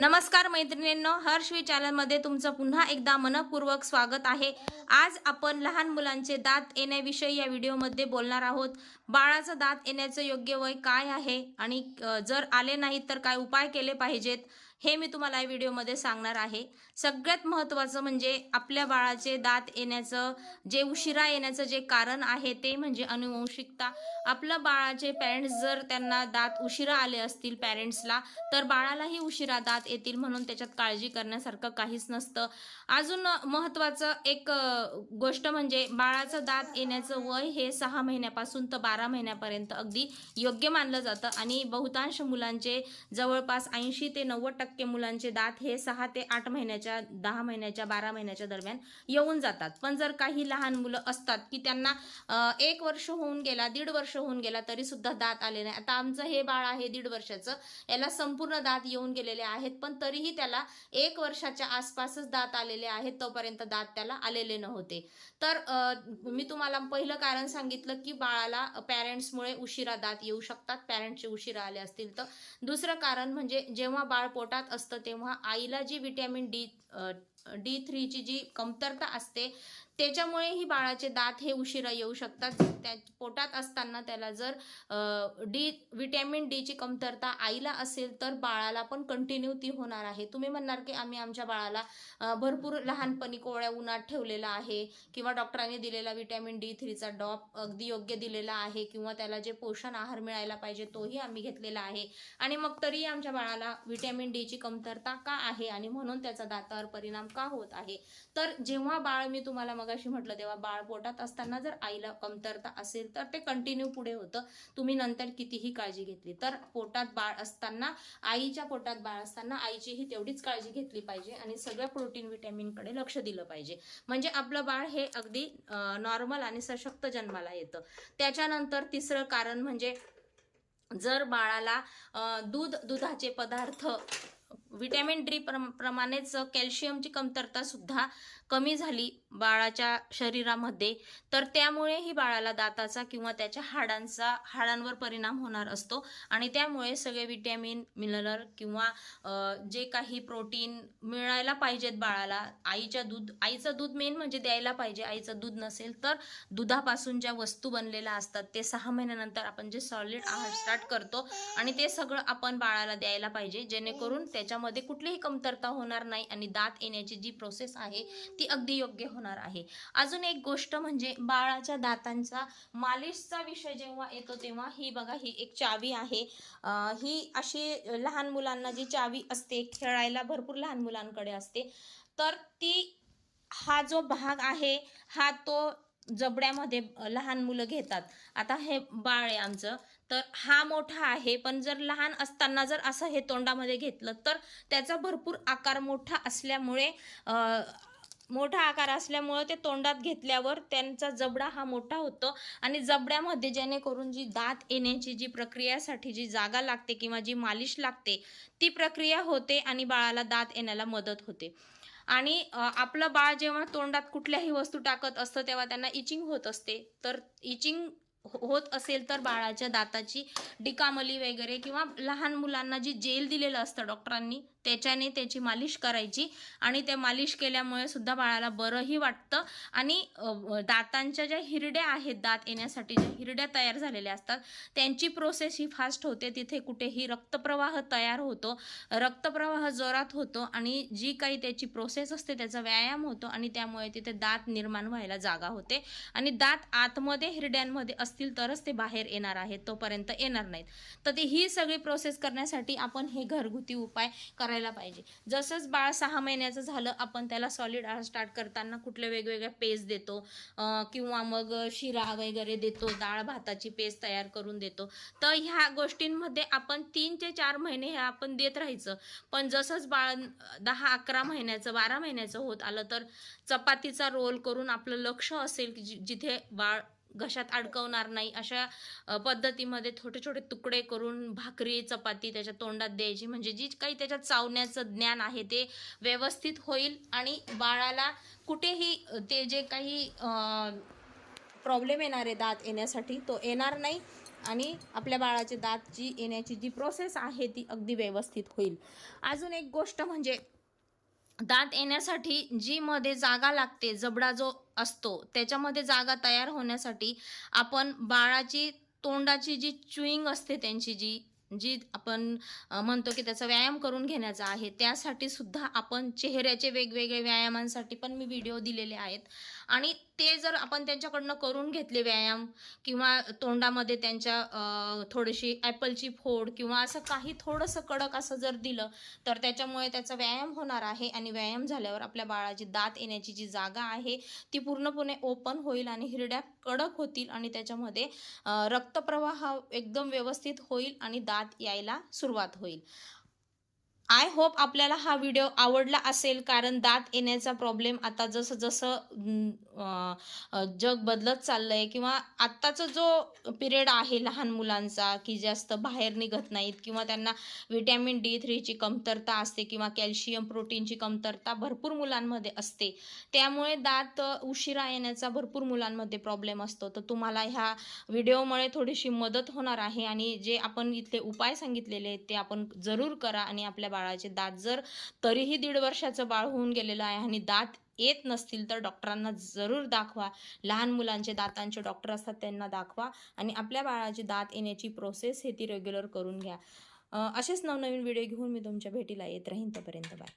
नमस्कार मैत्रिणींनो हर्षवी चॅनलमध्ये तुमचं पुन्हा एकदा मनपूर्वक स्वागत आहे. आज आपण लहान मुलांचे दात येण्याविषयी या व्हिडिओमध्ये बोलणार आहोत. बाळाचं दात येण्याचं योग्य वय काय आहे? आणि जर आले नाहीत तर काय उपाय केले पाहिजेत? हे मी तुम्हाला या व्हिडिओमध्ये सांगणार आहे. सगळ्यात महत्त्वाचं म्हणजे आपल्या बाळाचे दात येण्याचं जे उशिरा येण्याचं जे कारण आहे ते म्हणजे अनुवंशिकता. आपलं बाळाचे पॅरेंट्स जर त्यांना दात उशिरा आले असतील पॅरेंट्सला तर बाळालाही उशिरा दात येतील म्हणून त्याच्यात काळजी करण्यासारखं काहीच नसतं. अजून महत्त्वाचं एक गोष्ट म्हणजे बाळाचं दात येण्याचं वय हे सहा महिन्यापासून तर बारा महिन्यापर्यंत अगदी योग्य मानलं जातं. आणि बहुतांश मुलांचे जवळपास ऐंशी ते नव्वद टक्के मुलांचे दात हे सहा ते आठ महिन्याच्या दहा महिन्याच्या बारा महिन्याच्या दरम्यान येऊन जातात. पण जर काही लहान मुलं असतात की त्यांना एक वर्ष होऊन गेला दीड वर्ष होऊन गेला तरी सुद्धा दात आले नाही. आता आमचं हे बाळ आहे दीड वर्षाचं. याला संपूर्ण दात येऊन गेलेले आहेत पण तरीही त्याला एक वर्षाच्या आसपासच दात आलेले आहेत तोपर्यंत दात त्याला आलेले नव्हते. तर मी तुम्हाला पहिलं कारण सांगितलं की बाळाला पॅरेंट्समुळे उशिरा दात येऊ शकतात पॅरेंट्सचे उशिरा आले असतील तर. दुसरं कारण म्हणजे जेव्हा बाळ पोटात असतं तेव्हा आईला जी विटॅमिन डी डी थ्रीची जी कमतरता असते त्याच्यामुळेही बाळाचे दात हे उशिरा येऊ शकतात. त्या पोटात असताना त्याला जर डी विटॅमिन डीची कमतरता आईला असेल तर बाळाला पण कंटिन्यू ती होणार आहे. तुम्ही म्हणणार की आम्ही आमच्या बाळाला भरपूर लहानपणी कोवळ्या उन्हात ठेवलेला आहे किंवा डॉक्टरांनी दिलेला विटॅमिन डी थ्रीचा डॉप अगदी योग्य दिलेला आहे किंवा त्याला जे पोषण आहार मिळायला पाहिजे तोही आम्ही घेतलेला आहे. आणि मग तरीही आमच्या बाळाला व्हिटॅमिन डीची कमतरता का आहे आणि म्हणून त्याचा दातावर परिणाम का होत आहे? तर जेव्हा बाळ मी तुम्हाला मग मगाशी म्हटलं तेव्हा बाळ पोटात असताना जर आईला कमतरता असेल तर ते कंटिन्यू पुढे होतं. तुम्ही नंतर कितीही काळजी घेतली. तर पोटात बाळ असताना आईच्या पोटात बाळ असताना आईचीही तेवढीच काळजी घेतली पाहिजे आणि सगळ्या प्रोटीन विटॅमिनकडे लक्ष दिलं पाहिजे. म्हणजे आपलं बाळ हे अगदी नॉर्मल आणि सशक्त जन्माला येतं. त्याच्यानंतर तिसरं कारण म्हणजे जर बाळाला दूध दुधाचे पदार्थ व्हिटॅमिन डी प्रम प्रमाणेच कॅल्शियमची कमतरता सुद्धा कमी झाली बाळाच्या शरीरामध्ये. तर त्यामुळेही बाळाला दाताचा किंवा त्याच्या हाडांचा हाडांवर परिणाम होणार असतो. आणि त्यामुळे सगळे विटॅमिन मिनरल किंवा जे काही प्रोटीन मिळायला पाहिजेत बाळाला आईच्या दूध आईचं दूध मेन म्हणजे द्यायला पाहिजे. आईचं दूध नसेल तर दुधापासून ज्या वस्तू बनलेल्या असतात ते सहा महिन्यानंतर आपण जे सॉलिड आहार स्टार्ट करतो आणि ते सगळं आपण बाळाला द्यायला पाहिजे. जेणेकरून त्याच्यामध्ये कुठलीही कमतरता होणार नाही आणि दात येण्याची जी प्रोसेस आहे ती अगदी योग्य होणार आहे. अजून एक गोष्ट म्हणजे बाळाच्या दातांचा मालिशचा विषय जेव्हा येतो तेव्हा ही बघा ही एक चावी आहे. ही अशी लहान मुलांना जी चावी असते खेळायला भरपूर लहान मुलांकडे असते तर ती हा जो भाग आहे हा तो जबड्यामध्ये लहान मुलं घेतात. आता हे बाळ आहे आमचं. तर हा मोठा आहे. पण जर लहान असताना जर असं हे तोंडामध्ये घेतलं तर त्याचा भरपूर आकार मोठा असल्यामुळे मोठा आकार असल्यामुळं ते तोंडात घेतल्यावर त्यांचा जबडा हा मोठा होतो. आणि जबड्यामध्ये जेणेकरून जी दात येण्याची जी प्रक्रियासाठी जी जागा लागते किंवा जी मालिश लागते ती प्रक्रिया होते आणि बाळाला दात येण्याला मदत होते. आणि आपलं बाळ जेव्हा तोंडात कुठल्याही वस्तू टाकत असतं तेव्हा त्यांना इचिंग होत असते. तर इचिंग हो- होत असेल तर बाळाच्या दाताची डिकामली वगैरे किंवा लहान मुलांना जी जेल दिलेलं असतं डॉक्टरांनी त्याच्याने त्याची मालिश करायची आणि ते मालिश केल्यामुळे सुद्धा बाळाला बरंही वाटतं. आणि दातांच्या ज्या हिरड्या आहेत दात येण्यासाठी ज्या हिरड्या तयार झालेल्या असतात त्यांची प्रोसेस ही फास्ट होते. तिथे कुठेही रक्तप्रवाह तयार होतो. रक्तप्रवाह जोरात होतो आणि जी काही त्याची प्रोसेस असते त्याचा व्यायाम होतो आणि त्यामुळे तिथे दात निर्माण व्हायला जागा होते. आणि दात आतमध्ये हिरड्यांमध्ये असतील तरच ते बाहेर येणार आहेत तोपर्यंत येणार नाहीत. तर ते ही सगळी प्रोसेस करण्यासाठी आपण हे घरगुती उपाय करायला पाहिजे. जसंच बाळ सहा महिन्याचं झालं आपण त्याला सॉलिड आहार स्टार्ट करताना कुठले वेगवेगळ्या पेज देतो किंवा मग शिरा वगैरे देतो डाळ भाताची पेज तयार करून देतो. तर ह्या गोष्टींमध्ये आपण तीन ते चार महिने हे आपण देत राहायचं. पण जसंच बाळ दहा अकरा महिन्याचं बारा महिन्याचं होत आलं तर चपातीचा रोल करून आपलं लक्ष असेल की जि- जिथे बाळ घशात अडकवणार नाही अशा पद्धतीमध्ये छोटे छोटे तुकडे करून भाकरी चपाती त्याच्या तोंडात द्यायची. म्हणजे जी काही त्याच्यात चावण्याचं ज्ञान आहे ते व्यवस्थित होईल आणि बाळाला कुठेही ते जे काही प्रॉब्लेम येणार आहे दात येण्यासाठी तो येणार नाही आणि आपल्या बाळाचे दात जी येण्याची जी प्रोसेस आहे ती अगदी व्यवस्थित होईल. अजून एक गोष्ट म्हणजे दात येण्यासाठी जी मध्ये जागा लागते जबडा जो असतो त्याच्यामध्ये जागा तयार होण्यासाठी आपण बाळाची तोंडाची जी च्युईंग असते त्यांची जी जी आपण म्हणतो की त्याचा व्यायाम करून घेण्याचा आहे त्यासाठी सुद्धा आपण चेहऱ्याचे वेगवेगळे व्यायामांसाठी पण मी व्हिडिओ दिलेले आहेत. आणि ते जर आपण त्यांच्याकडनं करून घेतले व्यायाम किंवा तोंडामध्ये त्यांच्या थोडीशी ॲपलची फोड किंवा असं काही थोडंसं कडक असं जर दिलं तर त्याच्यामुळे त्याचा व्यायाम होणार आहे आणि व्यायाम झाल्यावर आपल्या बाळाची दात येण्याची जी जागा आहे ती पूर्णपणे ओपन होईल आणि हिरड्या कडक होतील आणि त्याच्यामध्ये रक्तप्रवाह एकदम व्यवस्थित होईल आणि दात यायला सुरुवात होईल. आय होप आपल्याला हा व्हिडिओ आवडला असेल कारण दात येण्याचा प्रॉब्लेम आता जसं जसं जग बदलत चाललंय किंवा आत्ताचा जो पिरियड आहे लहान मुलांचा की जास्त बाहेर निघत नाहीत किंवा त्यांना व्हिटॅमिन डी थ्रीची कमतरता असते किंवा कॅल्शियम प्रोटीनची कमतरता भरपूर मुलांमध्ये असते त्यामुळे दात उशिरा येण्याचा भरपूर मुलांमध्ये प्रॉब्लेम असतो. तर तुम्हाला ह्या व्हिडिओमुळे थोडीशी मदत होणार आहे आणि जे आपण इथले उपाय सांगितलेले आहेत ते आपण जरूर करा आणि आपल्या बाळाचे दात जर तरीही दीड वर्षाचं बाळ होऊन गेलेलं आहे आणि दात येत नसतील तर डॉक्टरांना जरूर दाखवा. लहान मुलांचे दातांचे डॉक्टर असतात त्यांना दाखवा आणि आपल्या बाळाची दात येण्याची प्रोसेस हे ती रेग्युलर करून घ्या. असेच नवनवीन व्हिडिओ घेऊन मी तुमच्या भेटीला येत राहीन. तोपर्यंत बाय